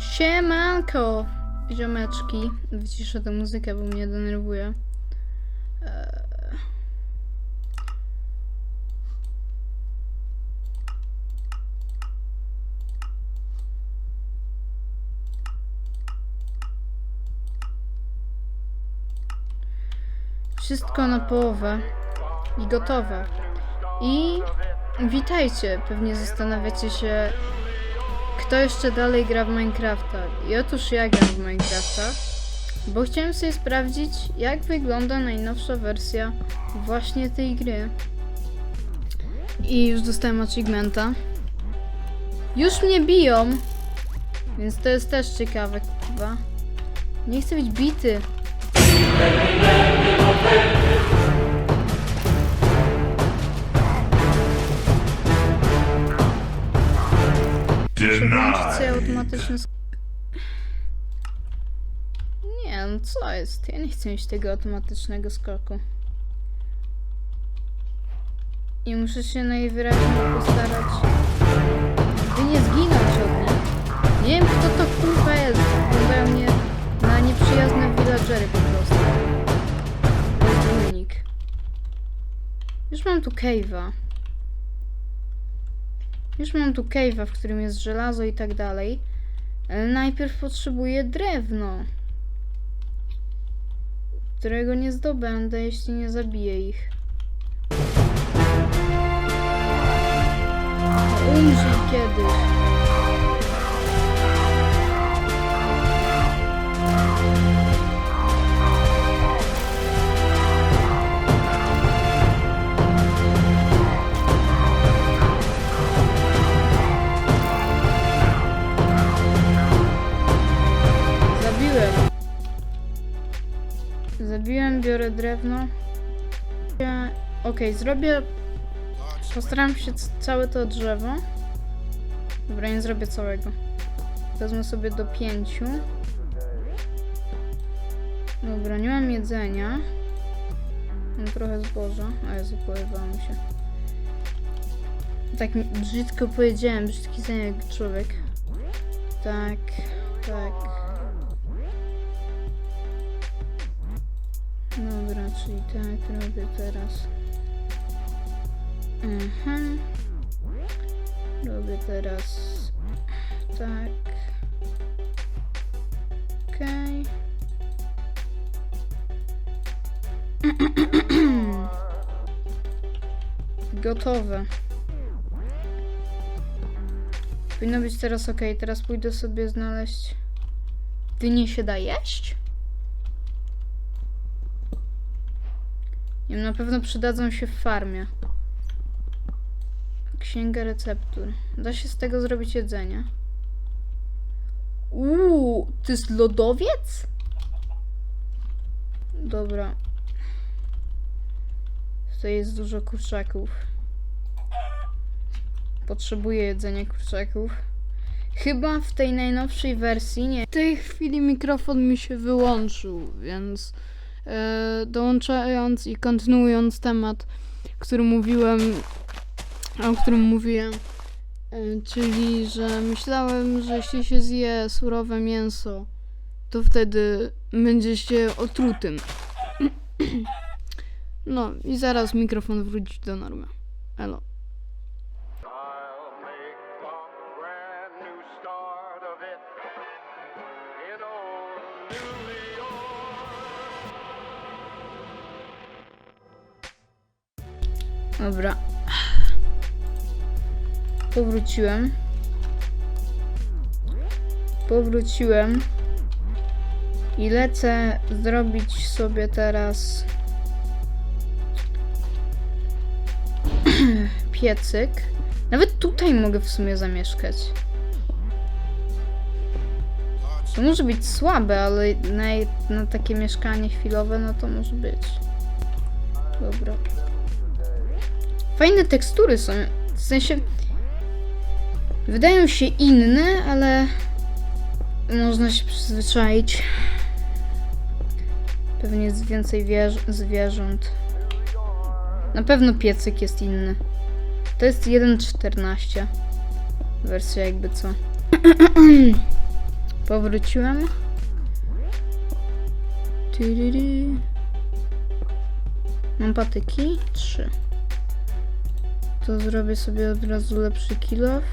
Siemanko, ziomeczki. Wyciszę tę muzykę, bo mnie denerwuje. Wszystko na połowę i gotowe. I witajcie. Pewnie zastanawiacie się, kto jeszcze dalej gra w Minecrafta? I otóż ja gram w Minecrafta, bo chciałem sobie sprawdzić, jak wygląda najnowsza wersja właśnie tej gry. I już dostałem achievementa. Już mnie biją, więc to jest też ciekawe, chyba. Nie chcę być bity. Sobie automatyczny Nie, no co jest? Ja nie chcę mieć tego automatycznego skoku. I muszę się najwyraźniej postarać, by nie zginąć od nich. Nie wiem, kto to kurwa jest. Wyglądają mnie na nieprzyjazne villagery po prostu. Unik. Już mam tu cave'a. Już mam tu cave'a, w którym jest żelazo i tak dalej. Ale najpierw potrzebuję drewno. Którego nie zdobędę, jeśli nie zabiję ich. Umrzyj kiedyś. Drewno. Okej, zrobię. Postaram się całe to drzewo. Dobra, nie zrobię całego. Wezmę sobie do pięciu. Dobra, nie mam jedzenia. Mam trochę zboża. A ja zapływałam się. Tak brzydko powiedziałem, brzydki jak człowiek. Tak, tak. Dobra, czyli tak robię teraz. Mhm. Robię teraz tak. Okej. Gotowe. Powinno być teraz ok. Teraz pójdę sobie znaleźć. Dynie się da jeść? Wiem, na pewno przydadzą się w farmie. Księga receptur. Da się z tego zrobić jedzenie. Uuu, to jest lodowiec? Dobra. Tutaj jest dużo kurczaków. Potrzebuję jedzenia kurczaków. Chyba w tej najnowszej wersji nie. W tej chwili mikrofon mi się wyłączył, więc dołączając i kontynuując temat, który mówiłem, o którym mówiłem, e, czyli że myślałem, że jeśli się zje surowe mięso, to wtedy będzie się otrutym. No i zaraz mikrofon wróci do normy. Elo. Dobra. Powróciłem. Powróciłem. I lecę zrobić sobie teraz piecyk. Nawet tutaj mogę w sumie zamieszkać. To może być słabe, ale na, na takie mieszkanie chwilowe, no to może być. Dobra. Fajne tekstury są. W sensie. Wydają się inne, ale. Można się przyzwyczaić. Pewnie jest więcej zwierząt. Na pewno piecyk jest inny. To jest 1.14. Wersja jakby co. Powróciłem. Mam patyki? Trzy. To zrobię sobie od razu lepszy kilof.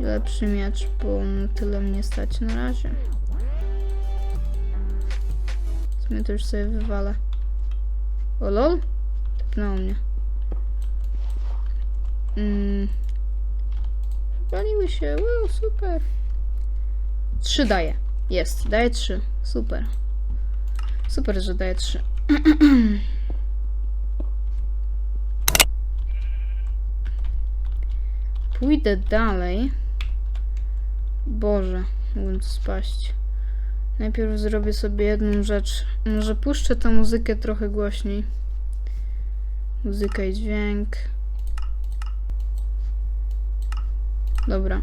I lepszy miecz, bo tyle mnie stać na razie. W sumie to już sobie wywalę. O lol? Tepnęło mnie. Mm. Się, wow, super. Trzy daje. Jest, daje trzy. Super. Super, że daje trzy. Pójdę dalej. Boże, mógłbym tu spaść. Najpierw zrobię sobie jedną rzecz. Może puszczę tę muzykę trochę głośniej. Muzyka i dźwięk. Dobra.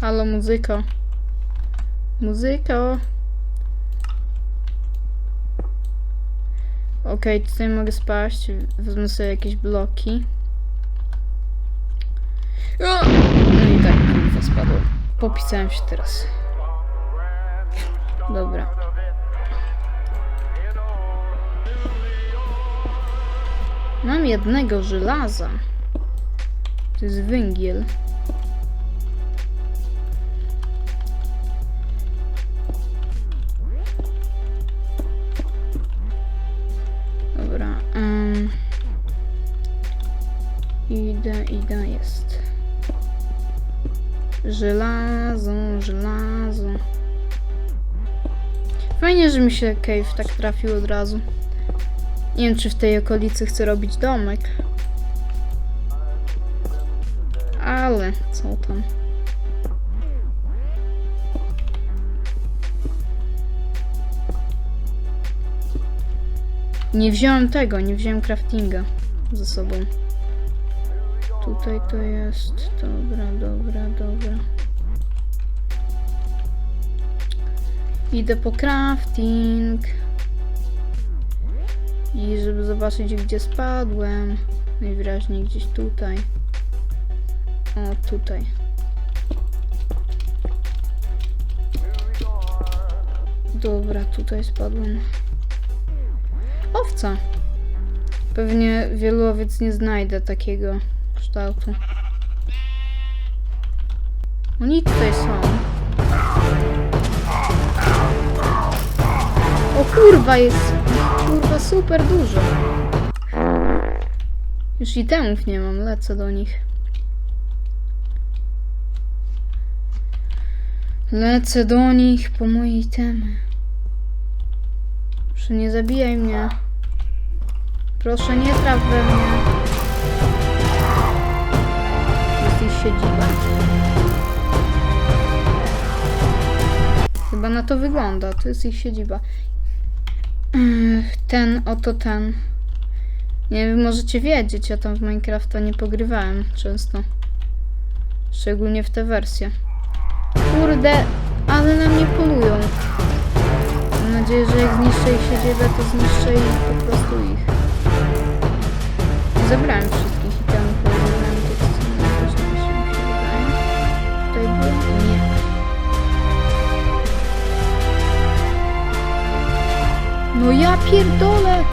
Halo, muzyko. Muzyko. Okej, tutaj mogę spaść. Wezmę sobie jakieś bloki. O! No i tak, kurwa, spadło. Popisałem się teraz. Dobra. Mam jednego żelaza. To jest węgiel. Fajnie, że mi się cave tak trafił od razu. Nie wiem, czy w tej okolicy chcę robić domek. Ale co tam? Nie wziąłem tego, nie wziąłem craftinga ze sobą. Tutaj to jest. Dobra, dobra, Idę po crafting. I żeby zobaczyć, gdzie spadłem. Najwyraźniej gdzieś tutaj. O, tutaj. Dobra, tutaj spadłem. Owca. Pewnie wielu owiec nie znajdę takiego kształtu. Oni tutaj są. O kurwa, jest kurwa super dużo. Już itemów nie mam, lecę do nich. Lecę do nich po moje itemy. Proszę nie zabijaj mnie. Proszę nie traf we mnie. Jest ich siedziba. Chyba na to wygląda. To jest ich siedziba. Ech, Ten, oto ten. Nie wiem, możecie wiedzieć, ja tam w Minecrafta nie pogrywałem często. Szczególnie w tę wersję. Kurde, ale na mnie polują. Mam nadzieję, że jak zniszczę ich siedzibę, to zniszczę ich po prostu ich. Zabrałem wszystkich No ja pierdolę!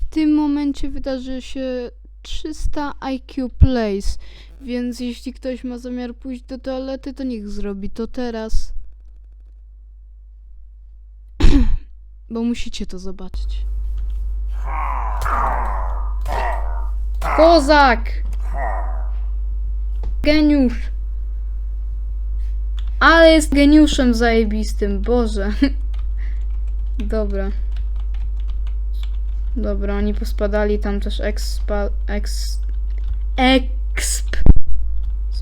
W tym momencie wydarzy się 300 IQ Plays, więc jeśli ktoś ma zamiar pójść do toalety, to niech zrobi to teraz. Bo musicie to zobaczyć. Kozak! Geniusz! Ale jest geniuszem zajebistym, Boże. Dobra. Dobra, oni pospadali, tam też expa, ex, exp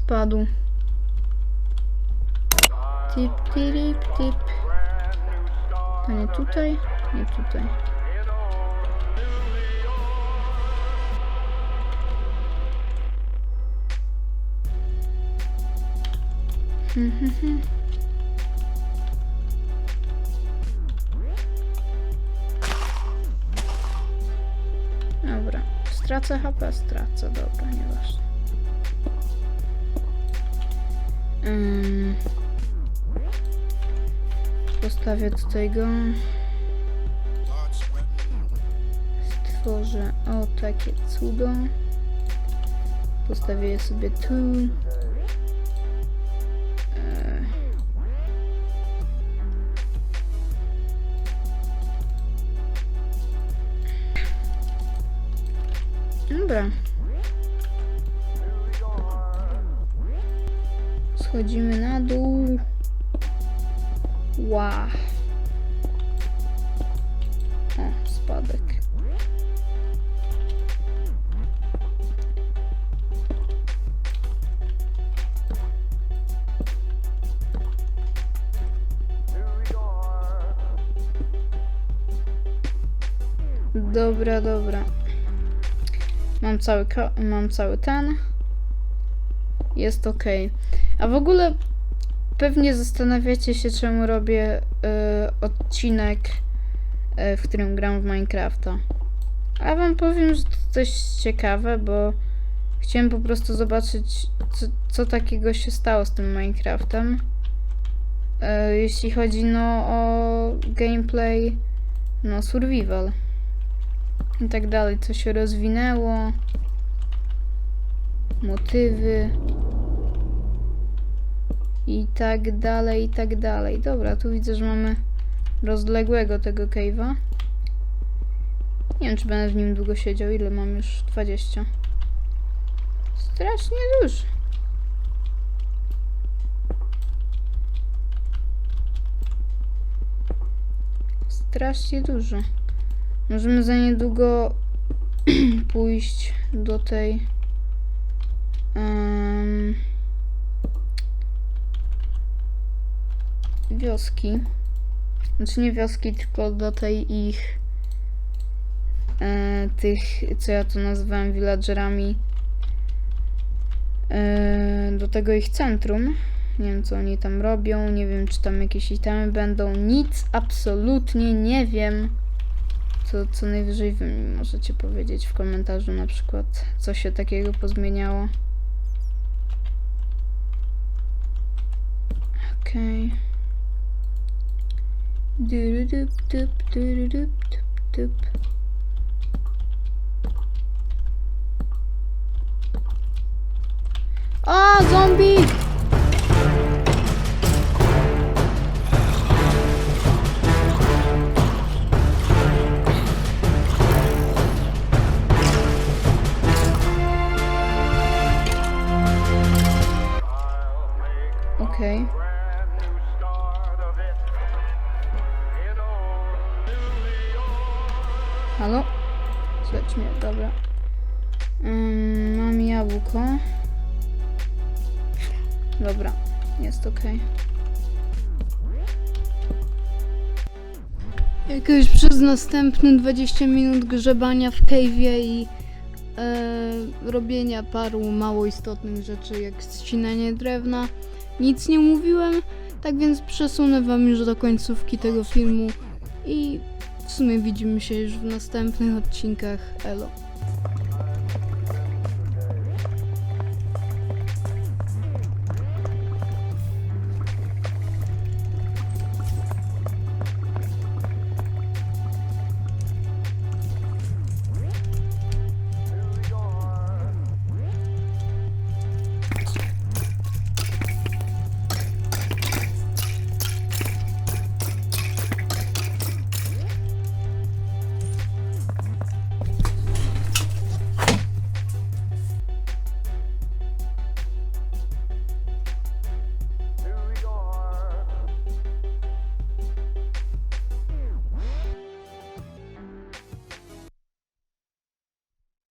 spadł. Tip, tip, tip. To nie tutaj? Nie tutaj. Hmm, hmm. stracę HP? Stracę, dobra, nieważne. Ym, postawię tutaj go. Stworzę o takie cudo. Postawię je sobie tu. Dobra. Schodzimy na dół. Ła. O, spadek. Dobra, dobra. Mam cały, mam cały ten. Jest ok. A w ogóle pewnie zastanawiacie się, czemu robię y, odcinek, y, w którym gram w Minecrafta. A wam powiem, że to coś ciekawe, bo chciałem po prostu zobaczyć, co, co takiego się stało z tym Minecraftem. Y, jeśli chodzi no o gameplay, no survival i tak dalej, co się rozwinęło, motywy i tak dalej, i tak dalej. Dobra, tu widzę, że mamy rozległego tego cave'a. Nie wiem, czy będę w nim długo siedział. Ile mam już? 20. Strasznie dużo. Strasznie dużo. Możemy za niedługo pójść do tej em, wioski. Znaczy nie wioski, tylko do tej ich e, tych, co ja tu nazywałem villagerami e, do tego ich centrum. Nie wiem, co oni tam robią, nie wiem, czy tam jakieś itemy będą. Nic absolutnie nie wiem. To co najwyżej wy mi możecie powiedzieć w komentarzu na przykład, co się takiego pozmieniało. Okej. Durudup, dup, dup, dup. A, zombie! Halo? Słychać mnie, dobra. Ym, mam jabłko. Dobra, jest ok. Jakoś przez następne 20 minut grzebania w cave'ie i e, robienia paru mało istotnych rzeczy, jak ścinanie drewna, nic nie mówiłem, tak więc przesunę wam już do końcówki tego filmu i w sumie widzimy się już w następnych odcinkach. Elo.